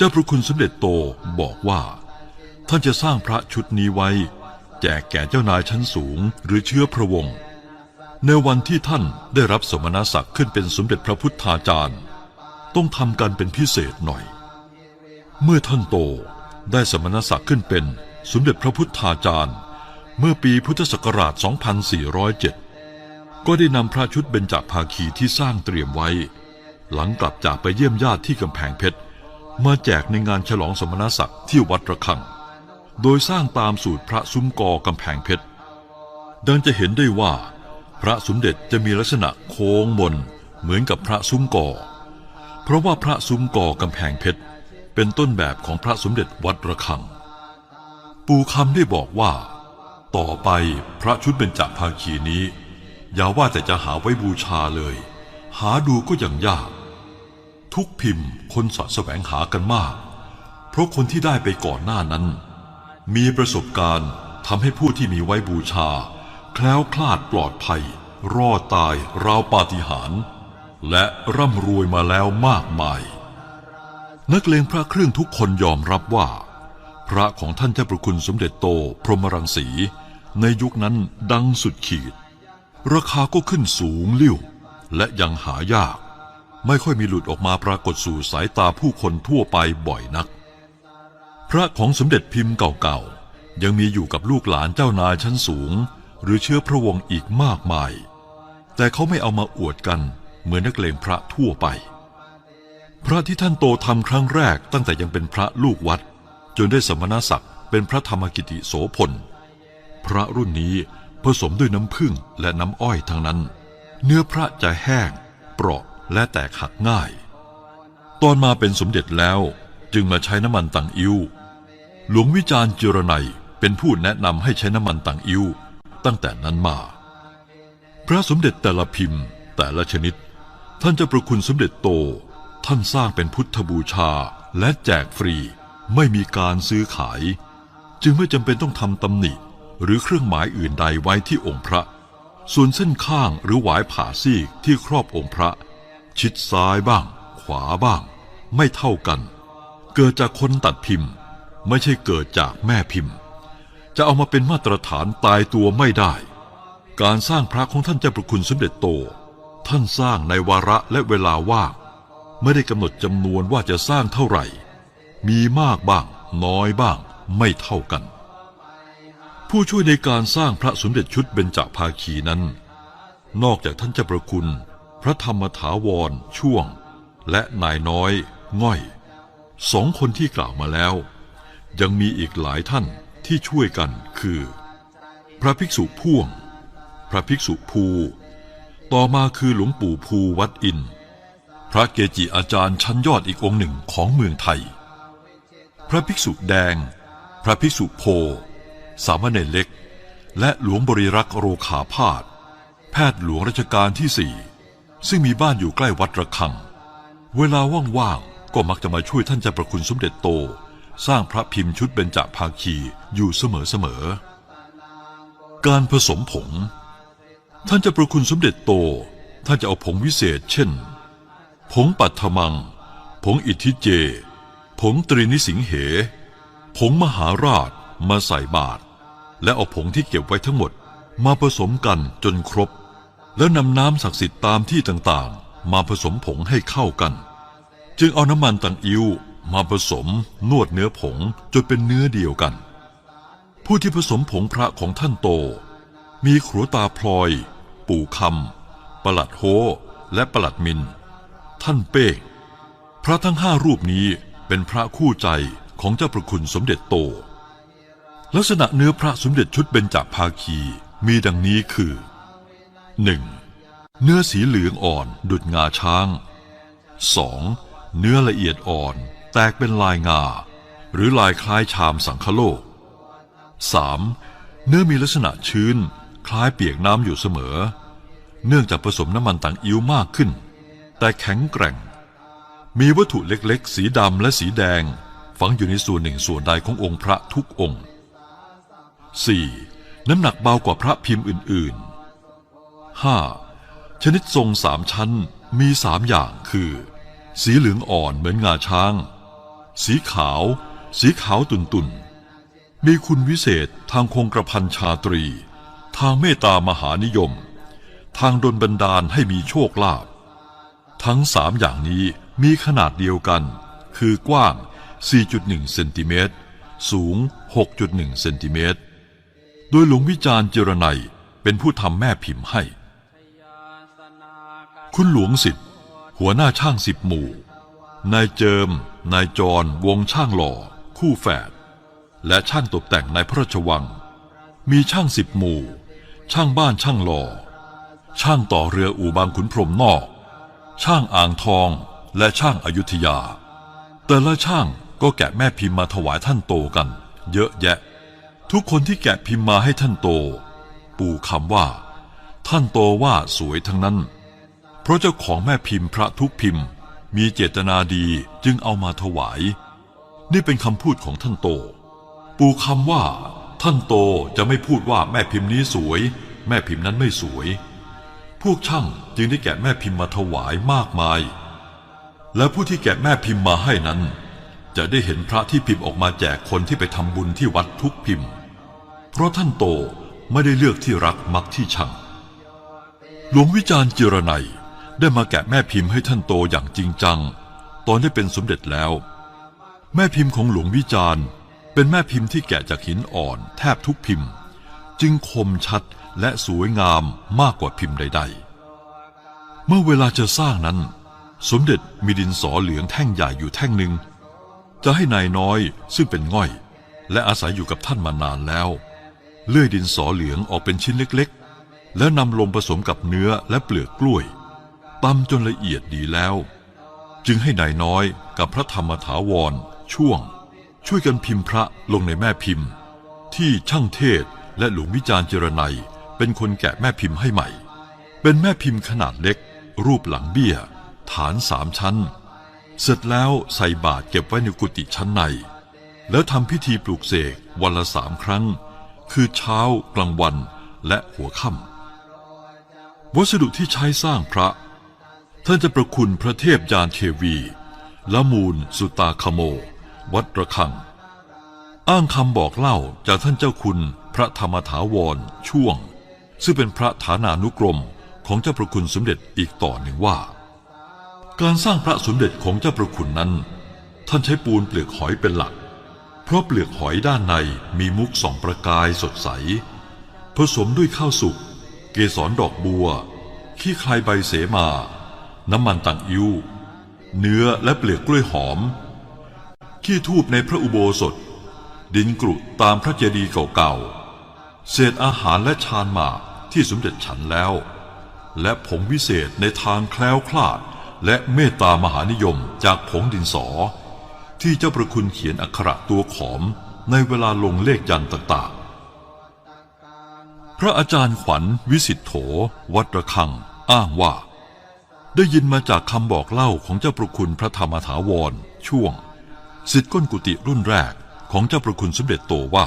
เจ้าพระคุณสมเด็จโตบอกว่า ท่านจะสร้างพระชุดนี้ไว้ แจกแก่เจ้านายชั้นสูงหรือเชื้อพระวงศ์ในวันที่ท่านได้รับสมณศักดิ์ขึ้นเป็นสมเด็จพระพุทธาจารย์ ต้องทำกันเป็นพิเศษหน่อย เมื่อท่านโตได้สมณศักดิ์ขึ้นเป็นสมเด็จพระพุทธาจารย์ เมื่อปีพุทธศักราช 2407 ก็ได้นำพระชุดเบญจภาคีที่สร้างเตรียมไว้ หลังกลับจากไปเยี่ยมญาติที่กำแพงเพชร มาแจกในงานฉลองสมณศักดิ์ที่วัดระฆัง โดยสร้างตามสูตรพระซุ้มกอกำแพงเพชร ดังจะเห็นได้ว่า พระสมเด็จจะมีลักษณะโค้งมนเหมือนกับพระซุ้มกอ เพราะว่าพระซุ้มกอกำแพงเพชร เป็นต้นแบบของพระสมเด็จวัดระฆัง ปู่คำได้บอกว่า ต่อไปพระชุดเบญจภาคีนี้ อย่าว่าแต่จะหาไว้บูชาเลย หาดูก็ยังยาก ทุกพิมพ์คนสะแสวงหากันมาก เพราะคนที่ได้ไปก่อนหน้านั้น มีประสบการณ์ทำให้ผู้ที่มีไว้บูชา แคล้วคลาดปลอดภัย รอดตายราวปาฏิหาริย์และร่ำรวยมาแล้วมากมาย นักเลงพระเครื่องทุกคนยอมรับว่า พระของท่านเจ้าประคุณสมเด็จโตพรหมรังสี ในยุคนั้นดังสุดขีด ราคาก็ขึ้นสูงลิ่วและยังหายาก ไม่ค่อยมีหลุดออกมาปรากฏสู่สายตาผู้คนทั่วไปบ่อยนัก พระของสมเด็จพิมพ์เก่าๆ ยังมีอยู่กับลูกหลานเจ้านายชั้นสูง หรือเชื้อพระวงศ์อีกมากมาย แต่เขาไม่เอามาอวดกันเหมือนนักเลงพระทั่วไป พระที่ท่านโตทำครั้งแรกตั้งแต่ยังเป็นพระลูกวัด จนได้สมณศักดิ์เป็นพระธรรมกิติโสพล พระรุ่นนี้ผสมด้วยน้ำผึ้งและน้ำอ้อยทั้งนั้น เนื้อพระจะแห้ง เปราะ และแตกหักง่าย ตอนมาเป็นสมเด็จแล้วจึงมาใช้น้ำมันตังอิ้วหลวงวิจารณ์จิรนัยเป็นผู้แนะนำให้ใช้น้ำมันตังอิ้วตั้งแต่นั้นมา พระสมเด็จแต่ละพิมพ์แต่ละชนิด ท่านจะประคุณสมเด็จโต ท่านสร้างเป็นพุทธบูชาและแจกฟรีไม่มีการซื้อขาย จึงไม่จำเป็นต้องทำตำหนิหรือเครื่องหมายอื่นใดไว้ที่องค์พระ ส่วนเส้นข้างหรือหวายผ่าซีกที่ครอบองค์พระ ชิดซ้ายบ้าง ขวาบ้าง ไม่เท่ากัน เกิดจากคนตัดพิมพ์ ไม่ใช่เกิดจากแม่พิมพ์ จะเอามาเป็นมาตรฐานตายตัวไม่ได้ การสร้างพระของท่านเจ้าประคุณสมเด็จโต ท่านสร้างในวาระและเวลาว่างไม่ได้กำหนดจำนวนว่าจะสร้างเท่าไหร่ มีมากบ้าง น้อยบ้าง ไม่เท่ากัน ผู้ช่วยในการสร้างพระสมเด็จชุดเบญจภาคีนั้น นอกจากท่านเจ้าประคุณ พระธรรมถาวรช่วง และนายน้อยง่อย สองคนที่กล่าวมาแล้ว ยังมีอีกหลายท่านที่ช่วยกันคือ พระภิกษุพ่วง พระภิกษุภู ต่อมาคือหลวงปู่ภูวัดอิน พระเกจิอาจารย์ชั้นยอดอีกองค์หนึ่งของเมืองไทย พระภิกษุแดง พระภิกษุโพ สามเณรเล็ก และหลวงบริรักษ์โรขาพาธแพทย์หลวงรัชกาลที่สี่ ซึ่งมีบ้านอยู่ใกล้วัดระฆัง เวลาว่างๆ ก็มักจะมาช่วยท่านเจ้าประคุณสมเด็จโต สร้างพระพิมพ์ชุดเบญจภาคีอยู่เสมอๆ การผสมผง ท่านเจะประคุณสมเด็จโต ท่านจะเอาผงวิเศษ เช่น ผงปัทมัง ผงอิทธิเจ ผงตรีนิสิงเห ผงมหาราชมาใส่บาตรและเอาผงที่เก็บไว้ทั้งหมดมาผสมกันจนครบ แล้วนำน้ำศักดิ์สิทธิ์ตามที่ต่างๆ มาผสมผงให้เข้ากัน จึงเอาน้ำมันตังอิ้วมาผสมนวดเนื้อผงจนเป็นเนื้อเดียวกัน ผู้ที่ผสมผงพระของท่านโต มีขรัวตาพลอย ปู่คำประหลัดโฮและประหลัดมิน ท่านเป้งพระทั้งห้ารูปนี้เป็นพระคู่ใจของเจ้าประคุณสมเด็จโต ลักษณะเนื้อพระสมเด็จชุดเบญจภาคีมีดังนี้คือ 1. เนื้อสีเหลืองอ่อนดุดงาช้าง 2. เนื้อละเอียดอ่อนแตกเป็นลายงา หรือลายคล้ายชามสังคโลก 3. เนื้อมีลักษณะชื้น คล้ายเปียกน้ำอยู่เสมอ เนื่องจากผสมน้ำมันต่างอิ้วมากขึ้น แต่แข็งแกร่ง มีวัตถุเล็กๆ สีดำและสีแดง ฝังอยู่ในส่วนหนึ่งส่วนใดขององค์พระทุกองค์ 4. น้ำหนักเบากว่าพระพิมพ์อื่นๆ 5. ชนิดทรงสามชั้นมีสามอย่างคือ สีเหลืองอ่อนเหมือนงาช้าง สีขาว สีขาวตุนตุนมีคุณวิเศษทางคงกระพันชาตรี ทางเมตตามหานิยม ทางดลบันดาลให้มีโชคลาภทั้งสามอย่างนี้มีขนาดเดียวกัน คือกว้าง 4.1 เซนติเมตร สูง 6.1 เซนติเมตร โดยหลวงวิจารณ์เจรไนเป็นผู้ทำแม่พิมพ์ให้ คุณหลวงสิทธิ์หัวหน้าช่างสิบหมู่ นายเจิม นายจร วงช่างหล่อ คู่แฝด และช่างตกแต่งในพระราชวัง มีช่างสิบหมู่ ช่างบ้านช่างหล่อ ช่างต่อเรืออู่บางขุนพรมนอก ช่างอ่างทอง และช่างอายุทยา แต่ละช่างก็แกะแม่พิมพ์มาถวายท่านโตกัน เยอะแยะ ทุกคนที่แกะพิมพ์มาให้ท่านโต ปู่คำว่า ท่านโตว่าสวยทั้งนั้น เพราะเจ้าของแม่พิมพ์พระทุกพิมพ์ มีเจตนาดีจึงเอามาถวาย นี่เป็นคำพูดของท่านโต ปู่คำว่า ท่านโตจะไม่พูดว่าแม่พิมพ์นี้สวย แม่พิมพ์นั้นไม่สวย พวกช่างจึงได้แกะแม่พิมพ์มาถวายมากมาย และผู้ที่แกะแม่พิมพ์มาให้นั้น จะได้เห็นพระที่พิมพ์ออกมาแจกคนที่ไปทำบุญที่วัดทุกพิมพ์ เพราะท่านโตไม่ได้เลือกที่รักมักที่ชัง หลวงวิจารณ์เจรไนยได้มาแกะแม่พิมพ์ให้ท่านโตอย่างจริงจัง ตอนได้เป็นสมเด็จแล้ว แม่พิมพ์ของหลวงวิจารณ์ เป็นแม่พิมพ์ที่แกะจากหินอ่อนแทบทุกพิมพ์ จึงคมชัดและสวยงามมากกว่าพิมพ์ใด ๆ เมื่อเวลาจะสร้างนั้น สมเด็จมีดินสอเหลืองแท่งใหญ่อยู่แท่งหนึ่งจะให้นายน้อยซึ่งเป็นง่อย และอาศัยอยู่กับท่านมานานแล้ว เลื่อยดินสอเหลืองออกเป็นชิ้นเล็ก แล้วนำลงผสมกับเนื้อและเปลือกกล้วยตำจนละเอียดดีแล้ว จึงให้นายน้อยกับพระธรรมถาวร ช่วง ช่วยกันพิมพ์พระลงในแม่พิมพ์ ที่ช่างเทศและหลวงวิจารณ์เจรไนยเป็นคนแกะแม่พิมพ์ให้ใหม่ เป็นแม่พิมพ์ขนาดเล็ก รูปหลังเบี้ย ฐานสามชั้น เสร็จแล้วใส่บาตรเก็บไว้ในกุฏิชั้นใน แล้วทำพิธีปลูกเสกวันละสามครั้ง คือเช้ากลางวันและหัวค่ำ วัสดุที่ใช้สร้างพระ ท่านจะประคุณพระเทพยานเทวี ละมูลสุตาคโม วัดระฆัง อ้างคำบอกเล่าจากท่านเจ้าคุณพระธรรมถาวรช่วง ซึ่งเป็นพระฐานานุกรมของเจ้าประคุณสมเด็จอีกต่อหนึ่งว่า การสร้างพระสมเด็จของเจ้าประคุณนั้น ท่านใช้ปูนเปลือกหอยเป็นหลัก เพราะเปลือกหอยด้านในมีมุกสองประกายสดใส ผสมด้วยข้าวสุก กสรดอกบัว ขี้คลายใบเสมา น้ำมันต่างอิ้วเนื้อและเปลือกกล้วยหอม ขี้ทูบในพระอุโบสถ ดินกรุตามพระเจดีย์เก่าๆ เศษอาหารและชานหมากที่สมเด็จฉันแล้ว และผงวิเศษในทางแคล้วคลาดและเมตตามหานิยมจากผงดินสอ ที่เจ้าประคุณเขียนอักขระตัวขอมในเวลาลงเลขยันต์ต่าง พระอาจารย์ขวัญวิสิทธโธวัดระฆัง อ้างว่า ได้ยินมาจากคำบอกเล่าของเจ้าประคุณพระธรรมถาวร ช่วงสิทธิก้นกุฏิรุ่นแรกของเจ้าประคุณสมเด็จโตว่า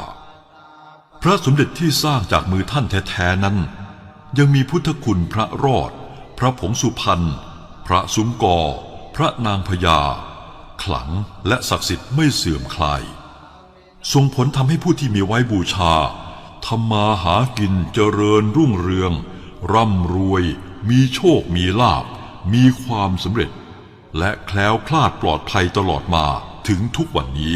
พระสมเด็จที่สร้างจากมือท่านแท้ๆนั้น ยังมีพุทธคุณพระรอด พระผงสุพรรณพระซุ้มกอ พระนางพญาขลังและศักดิ์สิทธิ์ไม่เสื่อมคลายส่งผลทำให้ผู้ที่มีไว้บูชา ทำมาหากินเจริญรุ่งเรือง ร่ำรวย มีโชคมีลาบ มีความสำเร็จ และแคล้วคลาดปลอดภัยตลอดมาถึงทุกวันนี้